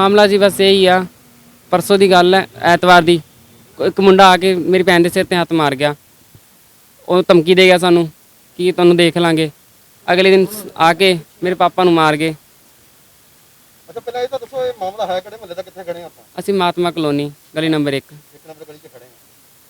ਮਾਮਲਾ ਜੀ ਬਸ ਇਹੀ ਆ। ਪਰਸੋਂ ਦੀ ਗੱਲ ਹੈ ਐਤਵਾਰ ਦੀ। ਇੱਕ ਮੁੰਡਾ ਆ ਕੇ ਮੇਰੀ ਭੈਣ ਦੇ ਸਿਰ ਤੇ ਹੱਥ ਮਾਰ ਗਿਆ। ਉਹ ਧਮਕੀ ਦੇ ਗਿਆ ਸਾਨੂੰ ਕਿ ਤੁਹਾਨੂੰ ਦੇਖ ਲਾਂਗੇ। ਅਗਲੇ ਦਿਨ ਆ ਕੇ ਮੇਰੇ ਪਾਪਾ ਨੂੰ ਮਾਰ ਗਏ। ਅੱਛਾ ਪਹਿਲਾਂ ਇਹ ਤਾਂ ਦੱਸੋ ਇਹ ਮਾਮਲਾ ਹੈ ਕਿਹੜੇ ਮਹੱਲੇ ਦਾ ਕਿੱਥੇ ਖੜੇ ਆ ਆਪਾਂ? ਅਸੀਂ ਮਹਾਤਮਾ ਕਲੋਨੀ ਗਲੀ ਨੰਬਰ 1 ਇੱਕ ਨੰਬਰ ਗਲੀ 'ਚ ਖੜੇ ਆ।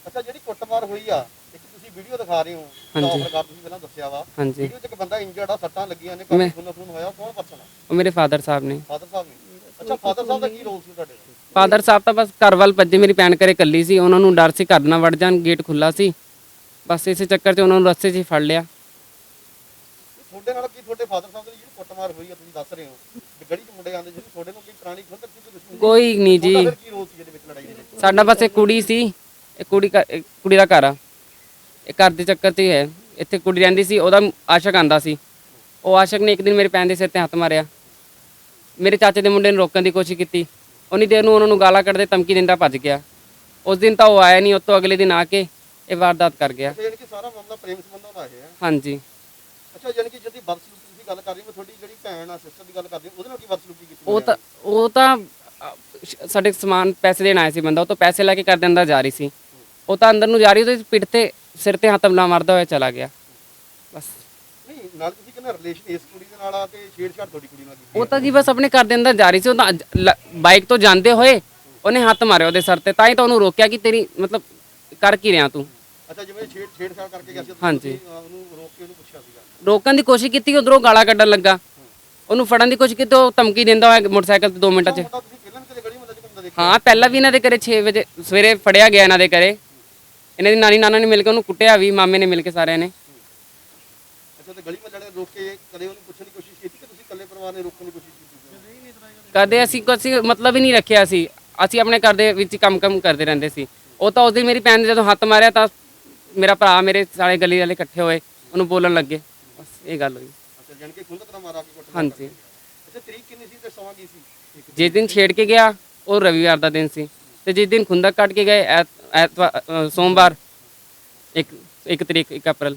ਅੱਛਾ ਜਿਹੜੀ ਕੁੱਟਮਾਰ ਹੋਈ ਆ ਇੱਕ ਤੁਸੀਂ ਵੀਡੀਓ ਦਿਖਾ ਰਹੇ ਹੋ ਹਾਂਜੀ। ਪ੍ਰਕਾਰ ਤੁਸੀਂ ਪਹਿਲਾਂ ਦੱਸਿਆ ਵਾ। ਵੀਡੀਓ 'ਚ ਇੱਕ ਬੰਦਾ ਇੰਜਰਡ ਆ ਸੱਟਾਂ ਲੱਗੀਆਂ ਨੇ ਕਾਫੀ ਖੂਨ ਖੂਨ ਹੋਇਆ। ਕੌਣ ਪਰਸਨ ਆ? ਉਹ ਮੇਰੇ ਫਾਦਰ ਸਾਹਿਬ ਨੇ। ਫਾਦਰ ਸਾਹਿਬ ਨੇ? ਅੱਛਾ ਫਾਦਰ ਸਾਹਿਬ ਦਾ ਕੀ ਰੋਲ ਸੀ ਤੁਹਾਡੇ ਨਾਲ? ਫਾਦਰ ਸਾਹਿਬ ਤਾਂ ਬਸ ਘਰ ਵੱਲ ਭੱਜੇ ਮੇਰੀ ਭੈਣ ਘਰੇ ਇਕੱਲੀ ਸੀ ਉਹਨਾਂ ਨੂੰ ਡਰ ਸੀ ਘਰ ਨਾ ਵੜ ਜਾਣ ਗੇਟ ਖੁੱਲਾ ਸੀ। ਬਸ ਇਸੇ ਚੱਕਰ 'ਚ ਉਹਨਾਂ ਨੂੰ ਰਸਤੇ 'ਚ ਹੀ ਫੜ ਲਿਆ। ਤੁਹਾਡੇ ਨਾਲ ਕੀ ਤੁਹਾਡੇ ਫਾਦਰ ਸਾਹਿਬ ਦੀ ਜਿਹੜੀ ਕੁੱਟਮਾਰ ਹੋਈ ਆ ਤੁਸੀਂ ਦੱਸ ਰਹੇ ਹੋ? ਵੀ ਗਲੀ 'ਚ ਮੁੰਡੇ ਆਉਂਦੇ ਜਿਹੜੇ ਤੁਹਾਡੇ ਨੂੰ ਕੀ ਪੁਰਾਣੀ ਖੁੰਦ ਸੀ ਕੋਈ ਦੁਸ਼ਮਣੀ ਕੋਈ ਨਹੀਂ ਜੀ। ਉਹਦਾ ਫਿਰ ਕੀ ਰੋਲ ਸੀ ਇਹਦੇ ਵਿੱਚ ਲੜਾਈ ਦੇ ਵਿੱਚ? ਸਾਡਾ ਬਸ ਇੱਕ ਕੁੜੀ ਸੀ ਇਹ ਕੁੜੀ ਘਰ- ਕੁੜੀ ਦਾ ਘਰ ਆ। ਇਹ ਘਰ ਦੇ ਚੱਕਰ 'ਚ ਹੀ ਹੈ। ਇੱਥੇ ਕੁੜੀ ਰਹਿੰਦੀ ਸੀ ਉਹਦਾ ਆਸ਼ਕ ਆਂਦਾ ਸੀ। ਉਹ ਆਸ਼ਕ ਨੇ ਇੱਕ ਦਿਨ ਮੇਰੇ ਭੈਣ ਦੇ ਸਿਰ ਤੇ ਹੱਥ ਮਾਰਿਆ। ਮੇਰੇ ਚਾਚੇ ਦੇ ਮੁੰਡੇ ਨੂੰ ਰੋਕਣ ਦੀ ਕੋਸ਼ਿਸ਼ ਕੀਤੀ। ਉਨੀ ਦੇਰ ਨੂੰ ਉਹਨਾਂ ਨੂੰ ਗਾਲਾਂ ਕੱਢਦੇ ਧਮਕੀ ਦਿੰਦਾ ਭੱਜ ਗਿਆ। ਉਸ ਦਿਨ ਤਾਂ ਉਹ ਆਇਆ ਨਹੀਂ ਉਸ ਤੋਂ ਅਗਲੇ ਦਿਨ ਆ ਕੇ ਇਹ ਵਾਰਦਾਤ ਕਰ ਗਿਆ। ਅੱਛਾ ਯਾਨੀ ਕਿ ਸਾਰਾ ਮਾਮਲਾ ਪ੍ਰੇਮ ਸੰਬੰਧਾਂ ਦਾ ਹੈ ਹਾਂਜੀ। ਅੱਛਾ ਯਾਨੀ ਕਿ ਜਿਹਦੀ ਬਦਸਲੂਕੀ ਤੁਸੀਂ ਗੱਲ ਕਰ ਰਹੇ ਹੋ ਤੁਹਾਡੀ ਜਿਹੜੀ ਭੈਣ ਆ ਸਿਸਟਰ ਦੀ ਗੱਲ ਕਰਦੇ ਹੋ ਉਹਦੇ ਨਾਲ ਕੀ ਬਦਸਲੂਕੀ ਕੀਤੀ ਉਹ ਤਾਂ ਉਹ ਤਾਂ ਅ, ਸ਼- ਸਾਡੇ ਸਮਾਨ ਪੈਸੇ ਦੇਣ ਆਇਆ ਸੀ ਬੰਦਾ ਉਹ ਤੋਂ ਪੈਸੇ ਲੈ ਕੇ ਘਰ ਦੇ ਅੰਦਰ ਜਾ ਰਹੀ ਸੀ। ਉਹ ਤਾਂ ਅੰਦਰ ਨੂੰ ਜਾ ਰਹੀ ਉਹਦੇ ਪਿੱਠ ਤੇ ਸਿਰ ਤੇ ਹੱਥ ਲਾ ਮਾਰਦਾ ਹੋਇਆ ਚਲਾ ਗਿਆ। ਬਸ। ਨਾਲ ਤੁਸੀਂ ਕਹਿੰਦੇ ਰਿਲੇਸ਼ਨ ਇਸ ਕੁੜੀ ਦੇ ਨਾਲ ਆ ਤੇ ਛੇੜਛਾੜ ਤੁਹਾਡੀ ਕੁੜੀ ਨਾਲ ਕੀਤੀ ਉਹ ਤਾਂ ਜੀ ਬਸ ਆਪਣੇ ਘਰ ਦੇ ਅੰਦਰ ਜਾ ਰਹੀ ਸੀ ਉਹ ਤਾਂ ਲ- ਬਾਈਕ ਤੋਂ ਜਾਂਦੇ ਹੋਏ ਉਹਨੇ ਹੱਥ ਮਾਰਿਆ ਉਹਦੇ ਸਿਰ ਤੇ ਤਾਂ ਹੀ ਤਾਂ ਉਹਨੂੰ ਰੋਕਿਆ ਕਿ ਤੇਰੀ ਮਤਲਬ ਕਰ ਕੀ ਰਿਹਾ ਤੂੰ। ਅੱਛਾ ਜਿਵੇਂ ਛੇੜ ਛੇੜਛਾੜ ਕਰਕੇ ਗਿਆ ਸੀ ਤੁਸੀਂ ਹਾਂਜੀ। ਉਹਨੂੰ ਰੋਕ ਕੇ ਉਹਨੂੰ ਪੁੱਛਿਆ ਸੀਗਾ। ਰੋਕਣ ਦੀ ਕੋਸ਼ਿਸ਼ ਕੀਤੀ ਉਧਰੋਂ ਗਾਲਾਂ ਕੱਢਣ ਲੱਗਾ। ਉਹਨੂੰ ਫੜਨ ਦੀ ਕੋਸ਼ਿਸ਼ ਕੀਤੀ ਉਹ ਧਮਕੀ ਦਿੰਦਾ ਹੋਇਆ ਮੋਟਰਸਾਈਕਲ ਤੇ 2 ਮਿੰਟਾਂ 'ਚ। ਮੁੰਡਾ ਤੁਸੀਂ ਪਹਿਲਾਂ ਵੀ ਕਦੇ ਗਲੀ ਮੁੰਡਾ ਚ ਘੁੰਮਦਾ ਦੇਖਿਆ? ਹਾਂ ਪਹਿਲਾਂ ਵੀ ਇਹਨਾਂ ਦੇ ਘਰੇ 6 ਵਜੇ ਸਵੇਰੇ ਫੜਿਆ ਗਿਆ ਇਹਨਾਂ ਦੇ ਘਰੇ। ਇਹਨਾਂ ਦੀ ਨਾਨੀ ਨਾਨਾ ਨੇ ਮਿਲ ਕੇ ਉਹਨੂੰ ਕੁੱਟਿਆ ਵੀ ਮਾਮੇ ਨੇ ਮਿਲ ਕੇ ਸਾਰਿਆਂ ਨੇ। ਅੱਛਾ ਤੇ ਗਲੀ ਮੁੰਡੇ ਨੇ ਰੋਕ ਕੇ ਕਦੇ ਉਹਨੂੰ ਪੁੱਛਣ ਦੀ ਕੋਸ਼ਿਸ਼ ਕੀਤੀ ਕਿ ਤੁਸੀਂ ਇਕੱਲੇ ਪਰਿਵਾਰ ਨੇ ਰੋਕਣ ਦੀ ਕੋਸ਼ਿਸ਼ ਕੀਤੀ ਕਦੇ ਅਸੀਂ ਕੋਈ ਮਤਲਬ ਹੀ ਨਹੀਂ ਰੱਖਿਆ ਸੀ। ਅਸੀਂ ਆਪਣੇ ਘਰ ਦੇ ਵਿੱਚ ਕੰਮ ਕੰਮ ਕਰਦੇ ਰਹਿੰਦੇ ਸੀ। ਉਹ ਤਾਂ ਉਸ ਦਿਨ ਮੇਰੀ ਭੈਣ ਨੇ ਜਦੋਂ ਹੱਥ ਮਾਰਿਆ ਤਾਂ ਮੇਰਾ ਭਰਾ ਮੇਰੇ ਸਾਰੇ ਗਲੀ ਵਾਲੇ ਇਕੱਠੇ ਹੋਏ ਉਹਨੂੰ ਬੋਲਣ ਲੱਗੇ। ਬਸ ਇਹ ਗੱਲ ਹੋਈ। ਅੱਛਾ ਜਾਣ ਕੇ ਖੁੰਦ ਤਰ੍ਹਾਂ ਮਾਰਾ ਕੇ ਕੁੱਟ ਹਾਂਜੀ। ਅੱਛਾ ਤਰੀਕ ਕਿੰਨੀ ਸੀ ਤੇ ਸਮਾਂ ਕੀ ਸੀ? ਜਿਸ ਦਿਨ ਛੇੜ ਕੇ ਗਿਆ ਉਹ ਰਵੀਵਾਰ ਦਾ ਦਿਨ ਸੀ। ਤੇ ਜਿਸ ਦਿਨ ਖੁੰਦਕ ਕੱਟ ਕੇ ਗਏ ਐਤਵਾਰ ਸੋਮਵਾਰ ਇੱਕ ਇੱਕ ਤਰੀਕ 1 ਅਪ੍ਰੈਲ।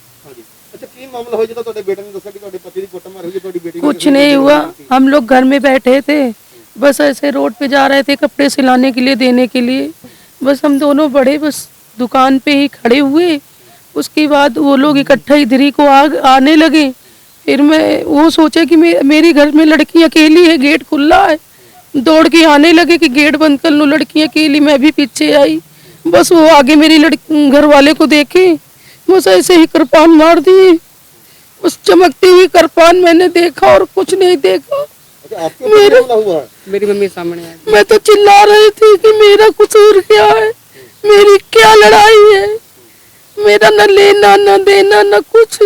ਮਾਮਲਾ ਹੋਇਆ ਜਦੋਂ ਤੁਹਾਡੇ ਬੇਟੇ ਨੇ ਦੱਸਿਆ ਕਿ ਤੁਹਾਡੇ ਪਤੀ ਦੀ ਕੁੱਟਮਾਰ ਹੋਈ ਹੈ ਤੁਹਾਡੀ ਬੇਟੀ ਨਾਲ कुछ नहीं हुआ हम लोग घर में बैठे थे बस ऐसे रोड पे जा रहे थे कपड़े सिलाने के लिए देने के लिए बस हम दोनों बड़े बस दुकान पे ही खड़े हुए उसके बाद वो लोग इकट्ठा इधर ही को आ, आने लगे फिर मैं वो सोचा कि मे, मेरे घर में लड़की अकेली है गेट खुला है दौड़ के आने लगे कि गेट बंद कर लो लड़की अकेली मैं भी पीछे आई बस वो आगे मेरी लड़की घर वाले को देखे बस ऐसे ही कृपान मार दिए उस चमकती हुई कृपान मैंने देखा और कुछ नहीं देखा। अच्छा, मेरे मेरी मम्मी सामने आई। मैं तो चिल्ला रही थी कि मेरा कसूर क्या है? मेरी क्या लड़ाई है? मेरा न लेना न देना न कुछ।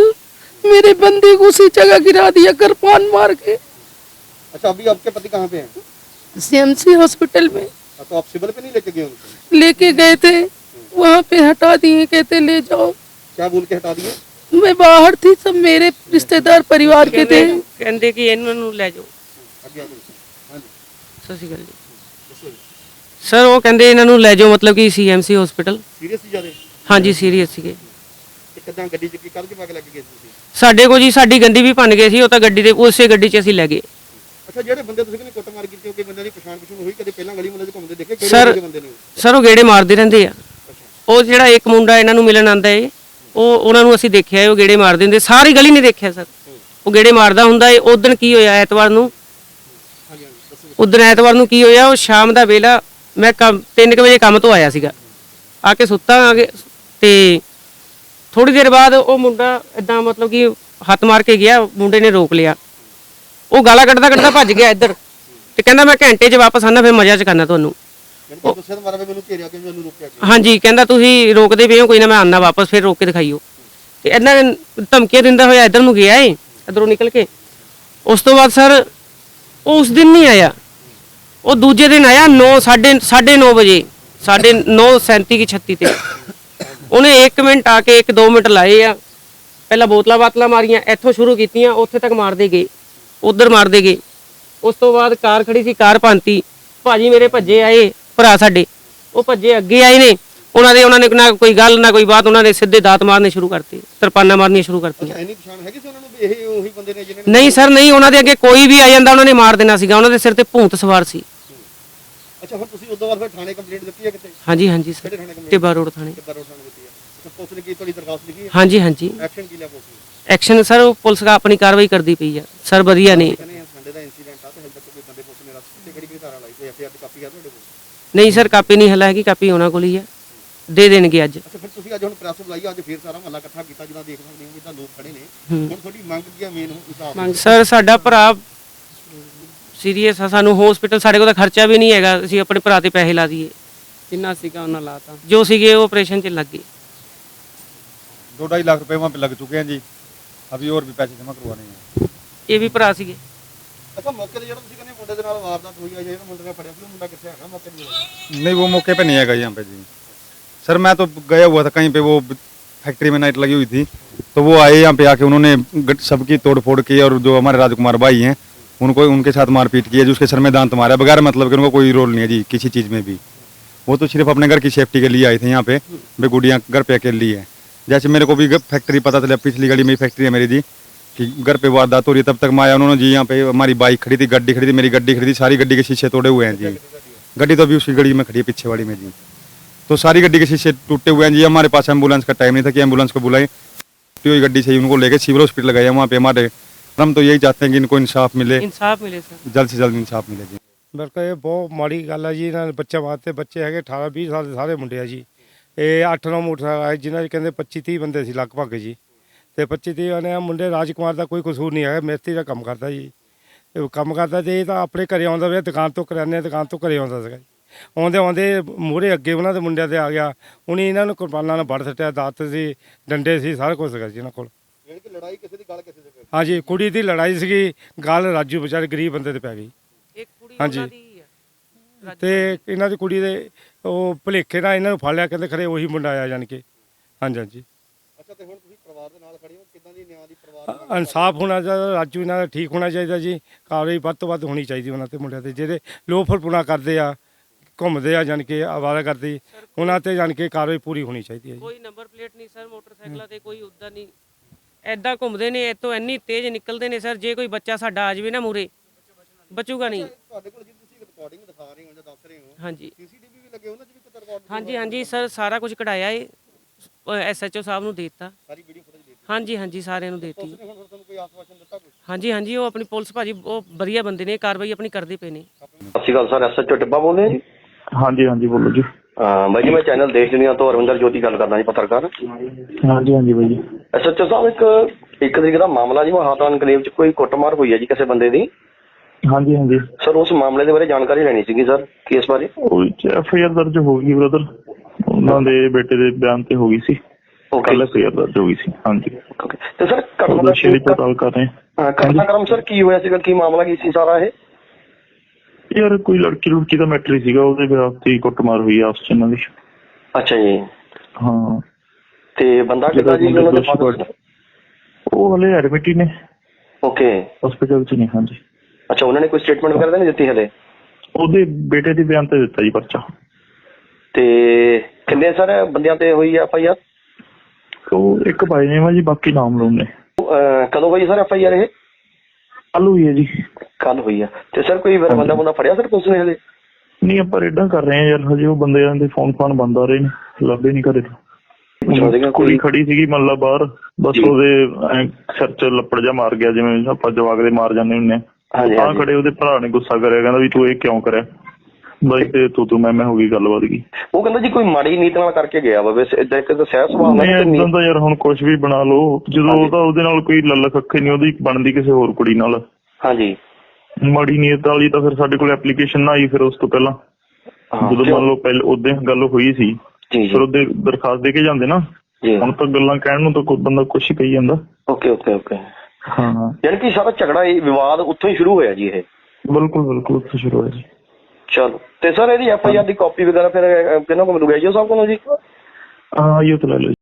मेरे बंदी को उसी जगह गिरा दिया कृपान मार के। अच्छा अभी आपके पति कहाँ पे हैं? सीएमसी हॉस्पिटल में। हाँ, तो आप सिविल पे नहीं लेके गए लेके गए थे। वहाँ पे हटा दिए कहते ले जाओ। क्या बोल के हटा दिए? मैं बाहर थी सब मेरे रिश्तेदार परिवार के थे ਕਹਿੰਦੇ ਕਿ ਇਹਨਾਂ ਨੂੰ ਲੈ ਜਾਓ आगे आगे हाँ जी ਸਤਿ ਸ਼੍ਰੀ ਅਕਾਲ ਜੀ दसो जी ਸਰ ਉਹ ਕਹਿੰਦੇ ਇਹਨਾਂ ਨੂੰ ਲੈ ਜਾਓ ਮਤਲਬ ਕਿ ਸੀਐਮਸੀ ਹਸਪੀਟਲ सीरियस ही ज्यादा ਹਾਂਜੀ ਸੀਰੀਅਸ ਸੀਗੇ ਤੇ ਕਿਦਾਂ ਗੱਡੀ ਚ ਕੀ ਕੱਲ ਕੇ ਪਾ ਕੇ ਲੱਗ ਗਏ ਤੁਸੀਂ ਸਾਡੇ ਕੋਲ ਜੀ ਸਾਡੀ ਗੱਡੀ ਵੀ ਭੰਨ ਗਈ ਸੀ ਉਹ ਤਾਂ ਗੱਡੀ ਦੇ ਉਸੇ ਗੱਡੀ 'ਚ ਅਸੀਂ ਲੈ ਗਏ ਅੱਛਾ ਜਿਹੜੇ ਬੰਦੇ ਤੁਸੀਂ ਕਹਿੰਦੇ ਕੁੱਟਮਾਰ ਕੀਤੀ ਹੋਵੇ ਬੰਦੇ ਦੀ ਪਛਾਣ ਪਛਾਣ ਹੋਈ ਕਦੇ ਪਹਿਲਾਂ ਗਲੀ ਮੁੰਡੇ ਚ ਘੁੰਮਦੇ ਦੇਖੇ ਕਿਹੜੇ Sir- ਬੰਦੇ ਬੰਦੇ ਨੇ ਸਰ ਉਹ ਗੇੜੇ ਮਾਰਦੇ ਰਹਿੰਦੇ ਆ ਅੱਛਾ ਉਹ ਜਿਹੜਾ ਇੱਕ ਮੁੰਡਾ ਇਹਨਾਂ ਨੂੰ ਮਿਲਣ ਆਂਦਾ ਏ ਉਹ ਉਹਨਾਂ ਨੂੰ ਅਸੀਂ ਦੇਖਿਆ, ਉਹ ਗੇੜੇ ਮਾਰਦੇ ਹੁੰਦੇ ਸਾਰੀ ਗਲੀ ਨੇ ਦੇਖਿਆ, ਸਰ। ਉਹ ਗੇੜੇ ਮਾਰਦਾ ਹੁੰਦਾ ਏ। ਉਦੋਂ ਕੀ ਹੋਇਆ ਐਤਵਾਰ ਨੂੰ? ਹਾਂਜੀ ਹਾਂਜੀ ਐਤਵਾਰ ਨੂੰ ਕੀ ਹੋਇਆ? ਉਹ ਸ਼ਾਮ ਦਾ ਵੇਲਾ ਮੈਂ ਕੰਮ 3 ਵਜੇ ਕੰਮ ਤੋਂ ਆਇਆ ਸੀਗਾ। ਆ ਕੇ ਸੁੱਤਾ, ਆ ਕੇ ਤੇ ਥੋੜੀ ਦੇਰ ਬਾਅਦ ਉਹ ਮੁੰਡਾ ਇਦਾਂ ਮਤਲਬ ਕਿ ਹੱਥ ਮਾਰ ਕੇ ਗਿਆ, ਮੁੰਡੇ ਨੇ ਰੋਕ ਲਿਆ। ਉਹ ਗਾਲਾਂ ਕੱਢਦਾ ਕੱਢਦਾ ਭੱਜ ਗਿਆ ਇੱਧਰ। ਤੇ ਕਹਿੰਦਾ, ਮੈਂ ਘੰਟੇ 'ਚ ਵਾਪਸ ਆਣਾ ਫਿਰ ਮਜ਼ਾ ਚ ਕਰਨਾ ਤੁਹਾਨੂੰ। ਯਾਨੀ ਕਿ ਗੁੱਸੇ ਦੇ ਮਾਰੇ ਮੈਨੂੰ ਘੇਰਿਆ ਕਿ ਮੈਨੂੰ ਰੋਕਿਆ ਕਿ ਹਾਂਜੀ, ਕਹਿੰਦਾ ਤੁਸੀਂ ਰੋਕਦੇ ਪਏ ਹੋ, ਕੋਈ ਨਾ ਮੈਂ ਆਨਾ ਵਾਪਸ, ਫਿਰ ਰੋਕ ਕੇ ਦਿਖਾਈਓ। ਤੇ ਇਹਨਾਂ ਧਮਕੀਆਂ ਦਿੰਦਾ ਹੋਇਆ ਇਧਰ ਨੂੰ ਗਿਆ ਏ, ਇਧਰੋਂ ਨਿਕਲ ਕੇ। ਉਸ ਤੋਂ ਬਾਅਦ ਸਰ ਉਹ ਉਸ ਦਿਨ ਨਹੀਂ ਆਇਆ। ਉਹ ਦੂਜੇ ਦਿਨ ਆਇਆ 9 9:30 ਵਜੇ 9:37 ਕੀ 36 ਤੇ। ਉਹਨੇ 1 ਮਿੰਟ ਆ ਕੇ 1-2 ਮਿੰਟ ਲਾਏ ਆ। ਪਹਿਲਾਂ ਬੋਤਲਾਂ ਬਾਤਲਾਂ ਮਾਰੀਆਂ, ਇੱਥੋਂ ਸ਼ੁਰੂ ਕੀਤੀਆਂ, ਉੱਥੇ ਤੱਕ ਮਾਰਦੇ ਗਏ, ਉਧਰ ਮਾਰਦੇ ਗਏ। ਉਸ ਤੋਂ ਬਾਅਦ ਕਾਰ ਖੜੀ ਸੀ, ਕਾਰ ਭੰਤੀ ਭਾਜੀ ਮੇਰੇ ਭੱਜੇ ਆਏ। ਭਰਾ ਸਾਡੇ ਉਹ ਭੱਜੇ ਅੱਗੇ ਆਏ ਨੇ ਉਹਨਾਂ ਦੇ ਉਹਨਾਂ ਨੇ ਨਾ ਕੋਈ ਗੱਲ ਨਾ ਕੋਈ ਬਾਤ ਉਹਨਾਂ ਨੇ ਸਿੱਧੇ ਦਾਤ ਮਾਰਨੇ ਸ਼ੁਰੂ ਕਰਤੇ ਤਰਪਾਨਾਂ ਮਾਰਨੀਆਂ ਸ਼ੁਰੂ ਕਰਤੀਆਂ। ਐਨੀ ਪਛਾਣ ਹੈਗੀ ਸੀ ਉਹਨਾਂ ਨੂੰ ਵੀ ਇਹ ਉਹੀ ਬੰਦੇ ਨੇ ਜਿਹਨੇ ਨੇ ਨਹੀਂ ਸਰ ਨਹੀਂ ਉਹਨਾਂ ਦੇ ਅੱਗੇ ਕੋਈ ਵੀ ਆ ਜਾਂਦਾ ਉਹਨਾਂ ਨੇ ਮਾਰ ਦੇਣਾ ਸੀਗਾ ਉਹਨਾਂ ਦੇ ਸਿਰ ਤੇ ਭੂਤ ਸਵਾਰ ਸੀ। ਅੱਛਾ ਹੁਣ ਤੁਸੀਂ ਉਦੋਂ ਬਾਅਦ ਫਿਰ ਥਾਣੇ ਕੰਪਲੇਂਟ ਦਿੱਤੀ ਹੈ ਕਿਤੇ? ਹਾਂਜੀ ਹਾਂਜੀ ਸਰ ਕਿਹੜੇ ਥਾਣੇ ਕੰਪਲੇਂਟ? ਟਿੱਬਾ ਰੋਡ ਥਾਣੇ। ਕਿੱਦਾਂ ਰੋਡ ਥਾਣੇ ਦਿੱਤੀ ਹੈ। ਅੱਛਾ ਪੁਲਿਸ ਨੇ ਕੀ ਤੁਹਾਡੀ ਦਰਖਾਸਤ ਲਿਖੀ ਹੈ? ਹਾਂਜੀ ਹਾਂਜੀ। ਐਕਸ਼ਨ ਕੀ ਲਿਆ ਪੁਲਿਸ ਨੇ? ਐਕਸ਼ਨ ਸਰ ਉਹ ਪੁਲਿਸ ਦਾ ਆਪਣੀ ਕਾਰਵਾਈ ਕਰਦੀ ਪਈ ਆ ਸਰ ਵਧੀਆ ਨੇ। ਕਹਿੰਦੇ ਆ ਸੰਡੇ ਦਾ ਇਨਸੀਡੈਂਟ ਆ ਤੇ ਹਜੇ ਤੱਕ ਕੋਈ ਬੰਦੇ ਪੁਲਿਸ ਨੇ ਰਸਤੇ ਤੇ ਕਿਹੜੀ ਕਿਹੜੀ ਧਾਰਾ ਲਾਈ ਕੋਈ ਐਫਆਈਆਰ ਦੀ ਕਾਪੀ ਹੈ ਤੁਹਾਡੇ ਕੋਲ। ਨਹੀਂ ਸਰ ਕਾਪੀ ਨਹੀਂ ਹਲਾ ਹੈਗੀ ਕਾਪੀ ਉਹਨਾਂ ਕੋਲ ਹੀ ਆ। ਦੇ ਦੇਣਗੇ ਅੱਜ। ਅੱਛਾ ਫਿਰ ਤੁਸੀਂ ਅੱਜ ਹੁਣ ਪ੍ਰੈਸ ਬੁਲਾਈ ਅੱਜ ਫੇਰ ਸਾਰਾ ਮਹੱਲਾ ਇਕੱਠਾ ਕੀਤਾ ਜਿੱਦਾਂ ਦੇਖ ਸਕਦੇ ਹੋ ਜਿੱਦਾਂ ਲੋਕ ਖੜੇ ਨੇ। ਹੁਣ ਤੁਹਾਡੀ ਮੰਗ ਕੀ ਆ ਮੇਨ ਹਿਸਾਬ ਮੰਗ ਸਰ ਸਾਡਾ ਭਰਾ ਸੀਰੀਅਸ ਆ ਸਾਨੂੰ ਹਸਪੀਟਲ ਸਾਡੇ ਕੋਲ ਤਾਂ ਖਰਚਾ ਵੀ ਨਹੀਂ ਹੈਗਾ ਅਸੀਂ ਆਪਣੇ ਭਰਾ ਤੇ ਪੈਸੇ ਲਾ ਦਈਏ। ਕਿੰਨਾ ਸੀਗਾ ਉਹਨਾਂ ਲਾਤਾ? ਜੋ ਸੀਗੇ ਉਹ ਆਪਰੇਸ਼ਨ 'ਚ ਲੱਗ 2.5 ਲੱਖ ਰੁਪਏ ਵਾਂ ਲੱਗ ਚੁੱਕੇ ਹਨ ਜੀ। ਅਭੀ ਹੋਰ ਵੀ ਪੈਸੇ ਜਮ੍ਹਾਂ ਕਰਵਾਣੇ ਆ। ਇਹ ਵੀ ਭਰਾ ਸੀਗੇ। ਅੱਛਾ ਮੌਕੇ ਤੇ ਜਿਹੜਾ ਤੁਸੀਂ ਮੁੰਡੇ ਦੇ ਨਾਲ ਵਾਰਦਾਤ ਹੋਈ ਹੈ ਜਿਹੜਾ ਮੁੰਡੇ ਨੇ ਫੜਿਆ ਸੀ ਉਹ ਮੁੰਡਾ ਕਿੱਥੇ ਹੈਗਾ ਮੌਕੇ ਤੇ नहीं वो मौके पे नहीं आएगा यहाँ पे जी सर मैं तो गया हुआ था कहीं पे वो फैक्ट्री में नाइट लगी हुई थी तो वो आए यहाँ पे आके उन्होंने गट- सबकी तोड़ फोड़ की और जो हमारे राजकुमार भाई हैं उनको उनके साथ मारपीट की है जो उसके सर में दांत मारा बगैर मतलब कि उनको कोई रोल नहीं है जी किसी चीज़ में भी वो तो सिर्फ अपने घर की सेफ्टी के लिए आए थे यहाँ पे वे गुड़िया घर पे अकेली है जैसे मेरे को भी ग- फैक्ट्री पता चला पिछली गली में फैक्ट्री है मेरी जी कि घर पे वारदात हो रही है तब तक मैं आया उन्होंने जी यहाँ पे हमारी बाइक खड़ी थी गड्डी खड़ी थी मेरी गड्डी खड़ी थी सारी गड्डी के शीशे तोड़े हुए हैं जी गड्डी तो अभी उसकी गड़ी में खड़ी है पीछे वाली में जी तो सारी गड्डी के शीशे टूटे हुए हैं जी हमारे पास एम्बुलेंस का टाइम नहीं था कि एम्बुलेंस को बुलाएं टूटी हुई गड्डी से ही उनको लेके सिविल हॉस्पिटल लगाया वहाँ पे हमारे हम तो यही चाहते हैं कि इनको इंसाफ मिले ਇਨਸਾਫ ਮਿਲੇ ਸਰ जल्द से जल्द इंसाफ मिले जी ਬਿਲਕੁਲ ਇਹ ਬਹੁਤ ਮਾੜੀ ਗੱਲ ਹੈ ਜੀ ਇਹਨਾਂ ਦੇ ਬੱਚੇ ਵਾਸਤੇ ਬੱਚੇ ਹੈਗੇ 18 20 ਸਾਲ ਦੇ ਸਾਰੇ ਮੁੰਡੇ ਆ ਜੀ ਇਹ 8 9 ਮੋਟਰਸਾਈਕਲ ਆਏ ਜਿਨ੍ਹਾਂ ਦੇ ਕਹਿੰਦੇ 25 30 ਬੰਦੇ ਸੀ ਲਗਭਗ ਜੀ ਤੇ 25 30 ਨੇ ਮੁੰਡੇ ਰਾਜਕੁਮਾਰ ਦਾ ਕੋਈ ਕਸੂਰ ਨਹੀਂ ਹੈਗਾ ਮਿਸਤਰੀ ਦਾ ਕੰਮ ਕਰਦਾ ਜੀ। ਇਹ ਕੰਮ ਕਰਦਾ ਤੇ ਇਹ ਤਾਂ ਆਪਣੇ ਘਰੇ ਆਉਂਦਾ ਵੇ ਦੁਕਾਨ ਤੋਂ ਕਰਿਆਨੇ ਦੁਕਾਨ ਤੋਂ ਘਰੇ ਆਉਂਦਾ ਸੀਗਾ ਜੀ। ਆਉਂਦੇ ਆਉਂਦੇ ਮੂਹਰੇ ਅੱਗੇ ਉਹਨਾਂ ਦੇ ਮੁੰਡਿਆਂ ਤੇ ਆ ਗਿਆ ਉਹਨੇ ਇਹਨਾਂ ਨੂੰ ਕੁਰਬਾਨਾਂ ਨਾਲ ਵੜ ਸੱਟਿਆ ਦਾਤ ਸੀ ਡੰਡੇ ਸੀ ਸਾਰਾ ਕੁਝ ਸੀਗਾ ਜੀ ਇਹਨਾਂ ਕੋਲ। ਜਿਹੜੀ ਕਿ ਲੜਾਈ ਕਿਸੇ ਦੀ ਗੱਲ ਕਿਸੇ ਦੇ ਕੋਈ ਹਾਂਜੀ ਕੁੜੀ ਦੀ ਲੜਾਈ ਸੀਗੀ ਗੱਲ ਰਾਜੂ ਵਿਚਾਰੇ ਗਰੀਬ ਬੰਦੇ ਤੇ ਪੈ ਗਈ। ਇੱਕ ਕੁੜੀ ਹਾਂਜੀ। ਉਹਨਾਂ ਦੀ ਹੀ ਤੇ ਇਹਨਾਂ ਦੀ ਕੁੜੀ ਦੇ ਉਹ ਭੁਲੇਖੇ ਨਾਲ ਇਹਨਾਂ ਨੂੰ ਫੜ ਲਿਆ ਕਹਿੰਦੇ ਖਰੇ ਉਹੀ ਮੁੰਡਾ ਆਇਆ ਜਾਣ ਕੇ। ਹਾਂਜੀ ਹਾਂਜੀ। ਅੱਛਾ ਤੇ ਹੁਣ ਤੁਸੀਂ ਪਰਿਵਾਰ ਦੇ ਨਾਲ ਖੜੇ ਹੋ ਕਿੱਦਾਂ ਦੀ ਨਿਆਂ ਦੀ ਪਰਿਵਾਰ ਦੀ ਮੰਗ ਇਨਸਾਫ ਹੋਣਾ ਚਾਹੀਦਾ ਰਾਜੂ ਇਹਨਾਂ ਦਾ ਠੀਕ ਹੋਣਾ ਚਾਹੀਦਾ ਜੀ ਕਾਰਵਾਈ ਵੱਧ ਤੋਂ ਵੱਧ ਹੋਣੀ ਚਾਹੀਦੀ ਉਹਨਾਂ ਤੇ ਮੁੰਡਿਆਂ ਤੇ ਜਿਹੜੇ ਲੋਫਰਪੁਣਾ ਕਰਦੇ ਆ ਘੁੰਮਦੇ ਆ ਜਾਣ ਕੇ ਆਵਾਰਾ ਕਰਦੇ ਉਹਨਾਂ ਤੇ ਜਾਣ ਕੇ ਕਾਰਵਾਈ ਪੂਰੀ ਹੋਣੀ ਚਾਹੀਦੀ ਹੈ ਜੀ। ਕੋਈ ਨੰਬਰ ਪਲੇਟ ਨਹੀਂ ਸਰ ਮੋਟਰਸਾਈਕਲਾਂ ਤੇ ਕੋਈ ਉਦਾਂ ਨਹੀਂ। ਐਦਾਂ ਘੁੰਮਦੇ ਨੇ ਇੱਥੋਂ ਇੰਨੀ ਤੇਜ਼ ਨਿਕਲਦੇ ਨੇ ਸਰ ਜੇ ਕੋਈ ਬੱਚਾ ਸਾਡਾ ਆ ਜਾਵੇ ਨਾ ਮੂਰੇ ਬਚੂਗਾ ਨਹੀਂ। ਤੁਹਾਡੇ ਕੋਲ ਜੀ ਤੁਸੀਂ ਰਿਕਾਰਡਿੰਗ ਦਿਖਾ ਰਹੇ ਹੋ ਜਾਂ ਦੱਸ ਰਹੇ ਹੋ? ਹਾਂਜੀ। ਸੀਸੀਟੀਵੀ ਵੀ ਲੱਗੇ ਉਹਨਾਂ 'ਚ ਵੀ ਕੋਈ ਰਿਕਾਰਡ ਹਾਂਜੀ ਹਾਂਜੀ ਸਰ ਸਾਰਾ ਕੁਝ ਕਢਾਇਆ ਏ ਐਸਐਚਓ ਸਾਹਿਬ ਨੂੰ ਦੇ ਦਿੱਤਾ। ਸਾਰੀ ਵੀਡੀਓ ਹਾਂਜੀ ਹਾਂਜੀ ਸਾਰਿਆਂ ਨੂੰ ਦੇਤੀ। ਉਸਨੇ ਹੁਣ ਤੁਹਾਨੂੰ ਕੋਈ ਆਸਵਾਸ਼ਨ ਦਿੱਤਾ ਕੋਈ? ਹਾਂਜੀ ਹਾਂਜੀ ਉਹ ਆਪਣੀ ਪੁਲਿਸ ਭਾਜੀ ਉਹ ਵਧੀਆ ਬੰਦੇ ਨੇ ਕਾਰਵਾਈ ਆਪਣੀ ਕਰਦੇ ਪਏ ਨੇ। ਸਤਿ ਸ਼੍ਰੀ ਅਕਾਲ ਸਰ ਐਸਐਚਓ ਟਿੱਬਾ ਬੋਲ ਰਹੇ ਜੀ? ਹਾਂਜੀ ਹਾਂਜੀ ਬੋਲੋ ਜੀ। ਹਾਂ ਬਾਈ ਜੀ ਮੈਂ ਚੈਨਲ ਦੇਸ਼ ਦੁਨੀਆ ਤੋਂ ਅਰਵਿੰਦਰ ਜੋਤੀ ਗੱਲ ਕਰਦਾ ਜੀ ਪੱਤਰਕਾਰ। ਹਾਂਜੀ ਹਾਂਜੀ ਬਾਈ ਜੀ। ਐਸਐਚਓ ਸਾਹਿਬ ਇੱਕ ਇੱਕ ਤਰੀਕੇ ਦਾ ਮਾਮਲਾ ਜੀ ਮਹਾਤਮਾ ਇਨਕਲੇਵ ਚ ਕੋਈ ਕੁੱਟਮਾਰ ਹੋਈ ਹੈ ਜੀ ਕਿਸੇ ਬੰਦੇ ਦੀ? ਹਾਂਜੀ ਹਾਂਜੀ। ਸਰ ਉਸ ਮਾਮਲੇ ਦੇ ਬਾਰੇ ਜਾਣਕਾਰੀ ਲੈਣੀ ਸੀਗੀ ਸਰ ਕੇਸ ਬਾਰੇ? ਉਹ ਐਫ ਆਈ ਆਰ ਦਰਜ ਹੋ ਗਈ ਬ੍ਰਦਰ। ਉਹਨਾਂ ਦੇ ਬੇਟੇ ਦੇ ਬਿਆਨ ਤੇ ਹੋ ਗਈ ਸੀ। ਕੱਲ ਐਫ ਆਈ ਆਰ ਦਰਜ ਹੋ ਗਈ ਸੀ ਹਾਂਜੀ। ਓਕੇ ਤੇ ਸਰ ਘਟਨਾ ਦਾ ਦੋਸ਼ੀ ਦੀ ਪੜਤਾਲ ਕਰ ਰਹੇ ਹਾਂ। ਹਾਂ, ਘਟਨਾਕ੍ਰਮ ਸਰ ਕੀ ਹੋਇਆ ਸੀਗਾ? ਕੀ ਮਾਮਲਾ ਕੀ ਸੀ ਸਾਰਾ ਇਹ? ਯਾਰ ਕੋਈ ਲੜਕੀ ਲੁੜਕੀ ਦਾ ਮੈਟਰ ਹੀ ਸੀਗਾ ਉਹਦੇ ਵਿਆਹ ਤੇ ਹੀ ਕੁੱਟਮਾਰ ਹੋਈ ਆਪਸ ਚ ਇਹਨਾਂ ਦੀ। ਅੱਛਾ ਜੀ। ਹਾਂ। ਤੇ ਬੰਦਾ ਕਿੱਦਾਂ ਜੀ ਜਿਹੜਾ ਉਹਨਾਂ ਦੇ ਦੋਸ਼ੀ father ਬਣ- ਉਹ ਹਲੇ ਐਡਮਿਟ ਹੀ ਨੇ। ਓਕੇ ਹਸਪੀਟਲ ਚ ਨਹੀਂ ਹਾਂਜੀ। ਅੱਛਾ ਉਹਨਾਂ ਨੇ ਕੋਈ ਸਟੇਟਮੈਂਟ ਵਗੈਰਾ ਨਹੀਂ ਦਿੱਤੀ ਹਲੇ? ਉਹਦੇ ਬੇਟੇ ਦੇ ਬਿਆਨ ਤੇ ਦਿੱਤਾ ਜੀ ਪਰਚਾ। ਤੇ ਕਿੰਨੇ ਸਰ ਬੰਦਿਆਂ ਤੇ ਹੋਈ ਐਫ ਆਈ ਆਰ? ਉਹ ਇੱਕ ਭਾਈ ਨੇ ਜੀ ਬਾਕੀ ਨਾਮ ਲੋਨ ਨੇ। ਕਦੋਂ ਹੋਈ ਸਰ ਐਫ ਆਈ ਆਰ ਇਹ? ਕੱਲ ਹੋਈ ਹੈ ਜੀ। ਕੱਲ ਹੋਈ ਆ। ਤੇ ਸਰ ਕੋਈ ਫਿਰ ਬੰਦਾ ਬੰਦਾ ਫੜਿਆ ਸਰ ਪੁਲਿਸ ਨੇ ਹਲੇ ਨਹੀਂ ਆਪਾਂ ਰੇਡਾਂ ਕਰ ਰਹੇ ਹਾਂ ਯਾਰ ਹਜੇ ਉਹ ਬੰਦਿਆਂ ਦੇ ਫੋਨ ਫਾਨ ਬੰਦ ਆ ਰਹੇ ਨੇ ਲੱਭੇ ਨਹੀਂ ਕਰੇ ਉਹਦੇ ਕੋਈ- ਖੜੀ ਸੀਗੀ ਮੰਨ ਲਾ ਬਾਹਰ ਬਸ। ਉਹਦੇ ਸਿਰ 'ਚ ਲੱਪੜ ਜਾ ਮਾਰ ਗਿਆ ਜਿਵੇਂ ਆਪਾਂ ਜਵਾਕ ਦੇ ਮਾਰ ਜਾਂਦੇ ਹੁੰਨੇ ਹਾਂਜੀ, ਤਾਂ। ਖੜੇ ਉਹਦੇ ਭਰਾ ਨੇ ਗੁੱਸਾ ਕਰਿਆ ਕਹਿੰਦਾ ਵੀ ਤੂੰ ਇਹ ਕਿਉਂ ਕਰਿਆ? ਬਾਈ ਤੇ ਤੂੰ ਤੂੰ ਮੈਂ ਮੈਂ ਹੋ ਗਈ ਗੱਲਬਾਤ ਗਈ ਉਹ ਕਹਿੰਦਾ ਜੀ ਕੋਈ ਮਾੜੀ ਨੀਤ ਨਾਲ ਕਰਕੇ ਗਿਆ ਵਾ ਵੈਸੇ ਇਦਾਂ ਇੱਕ ਤਾਂ ਸਹਿ ਸੁਭਾਅ ਨਹੀਂ ਨਾਲ ਤੇ ਇਦਾਂ ਦਾ ਯਾਰ ਹੁਣ ਕੁਝ ਵੀ ਬਣਾ ਲਓ ਜਦੋਂ। ਉਹਦਾ ਉਹਦੇ ਨਾਲ ਕੋਈ ਲੱਲ ਖੱਖੇ ਨਹੀਂ ਉਹਦੀ ਬਣਦੀ ਕਿਸੇ ਹੋਰ ਕੁੜੀ ਨਾਲ। ਹਾਂਜੀ। ਮਾੜੀ ਨੀਅਤ ਵਾਲੀ ਤਾਂ ਫਿਰ ਸਾਡੇ ਕੋਲ ਐਪਲੀਕੇਸ਼ਨ ਨਾ ਆਈ ਫਿਰ ਉਸ ਤੋਂ ਪਹਿਲਾਂ। ਹਾਂ, ਜਦੋਂ? ਮੰਨ ਲਓ ਪਹਿਲੇ ਉਹਦੇ ਗੱਲ ਹੋਈ ਸੀ ਜੀ ਫਿਰ ਜੀ ਉਹਦੇ ਦਰਖਾਸਤ ਦੇ ਕੇ ਜਾਂਦੇ ਨਾ ਜੀ। ਹੁਣ ਤਾਂ ਗੱਲਾਂ ਕਹਿਣ ਨੂੰ ਤਾਂ ਕੋਈ ਬੰਦਾ ਕੁਛ ਹੀ ਕਹੀ ਜਾਂਦਾ। Okay okay okay. ਹਾਂ। ਯਾਨੀ ਕਿ ਸਾਰਾ ਝਗੜਾ ਇਹ ਵਿਵਾਦ ਉੱਥੋਂ ਹੀ ਸ਼ੁਰੂ ਹੋਇਆ ਜੀ ਇਹ। ਬਿਲਕੁਲ ਬਿਲਕੁਲ ਉੱਥੇ ਸ਼ੁਰੂ ਹੋਇਆ ਜੀ। ਚਲੋ। ਤੇ ਸਰ ਇਹਦੀ ਐਫ ਆਈ ਆਰ ਦੀ ਕਾਪੀ ਵਗੈਰਾ ਫਿਰ ਅਹ, ਕਿਹਨਾਂ ਕੋਲ ਮਿਲੂਗਾ? ਜੀ ਸਾਹਿਬ ਕੋਲੋਂ ਜੀ? ਹਾਂ ਇਹ ਤਾਂ ਲੈ ਲਓ